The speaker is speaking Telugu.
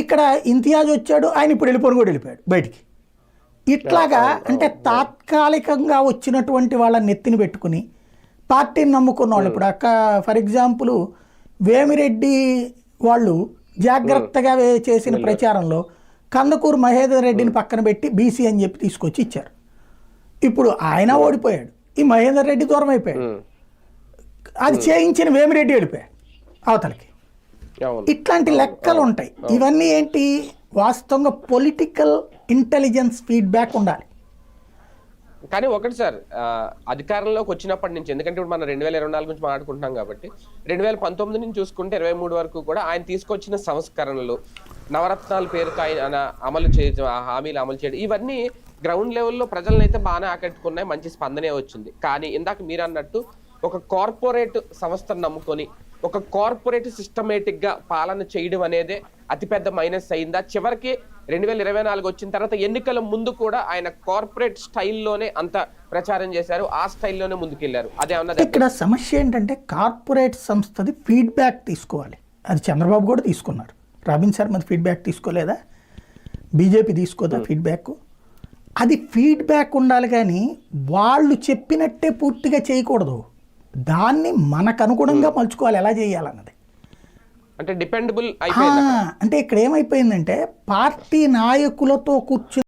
ఇక్కడ ఇంతియాజ్ వచ్చాడు ఆయన ఇప్పుడు వెళ్ళిపోను కూడా వెళ్ళిపోయాడు బయటికి. ఇట్లాగా అంటే తాత్కాలికంగా వచ్చినటువంటి వాళ్ళ నెత్తిని పెట్టుకుని పార్టీని నమ్ముకున్న వాళ్ళు ఇప్పుడు అక్క ఫర్ ఎగ్జాంపుల్ వేమిరెడ్డి వాళ్ళు జాగ్రత్తగా చేసిన ప్రచారంలో కందకూరు మహేందర్ రెడ్డిని పక్కన పెట్టి బీసీ అని చెప్పి తీసుకొచ్చి ఇచ్చారు. ఇప్పుడు ఆయన ఓడిపోయాడు. ఈ మహేందర్ రెడ్డి దూరం అయిపోయాడు. అది చేయించిన వేమిరెడ్డి వెళ్ళిపోయాడు. అవతలకి. ఇట్లాంటి లెక్కలు ఉంటాయి. ఇవన్నీ ఏంటి? వాస్తవంగా పొలిటికల్ ఇంటెలిజెన్స్ ఫీడ్బ్యాక్ ఉండాలి. కానీ ఒకటి సార్ అధికారంలోకి వచ్చినప్పటి నుంచి ఎందుకంటే ఇప్పుడు మనం రెండు వేల ఇరవై నాలుగు నుంచి మాట్లాడుకుంటున్నాం కాబట్టి రెండు వేల పంతొమ్మిది నుంచి చూసుకుంటే ఇరవై మూడు వరకు కూడా ఆయన తీసుకొచ్చిన సంస్కరణలు నవరత్నాల పేరుతో ఆయన అమలు చేయడం ఆ హామీలు అమలు చేయడం ఇవన్నీ గ్రౌండ్ లెవెల్లో ప్రజలను అయితే బాగానే ఆకట్టుకున్నాయి మంచి స్పందనే వచ్చింది. కానీ ఇందాక మీరు అన్నట్టు ఒక కార్పొరేట్ సంస్థను నమ్ముకొని ఒక కార్పొరేట్ సిస్టమేటిక్గా పాలన చేయడం అనేదే అతిపెద్ద మైనస్ అయిందా? చివరికి రెండు వేల ఇరవై నాలుగు వచ్చిన తర్వాత ఎన్నికల ముందు కూడా ఆయన కార్పొరేట్ స్టైల్లోనే అంత ప్రచారం చేశారు. ఆ స్టైల్లోనే ముందుకెళ్ళారు. అదే అన్నది ఇక్కడ సమస్య ఏంటంటే కార్పొరేట్ సంస్థది ఫీడ్బ్యాక్ తీసుకోవాలి. అది చంద్రబాబు కూడా తీసుకున్నారు. రాబిన్ శర్మది ఫీడ్బ్యాక్ తీసుకోలేదా? బీజేపీ తీసుకోదా ఫీడ్బ్యాక్ అది ఫీడ్బ్యాక్ ఉండాలి కానీ వాళ్ళు చెప్పినట్టే పూర్తిగా చేయకూడదు. దాన్ని మనకు అనుగుణంగా మలుచుకోవాలి. ఎలా చేయాలన్నది? అంటే డిపెండబుల్ అంటే ఇక్కడ ఏమైపోయిందంటే పార్టీ నాయకులతో కూర్చుని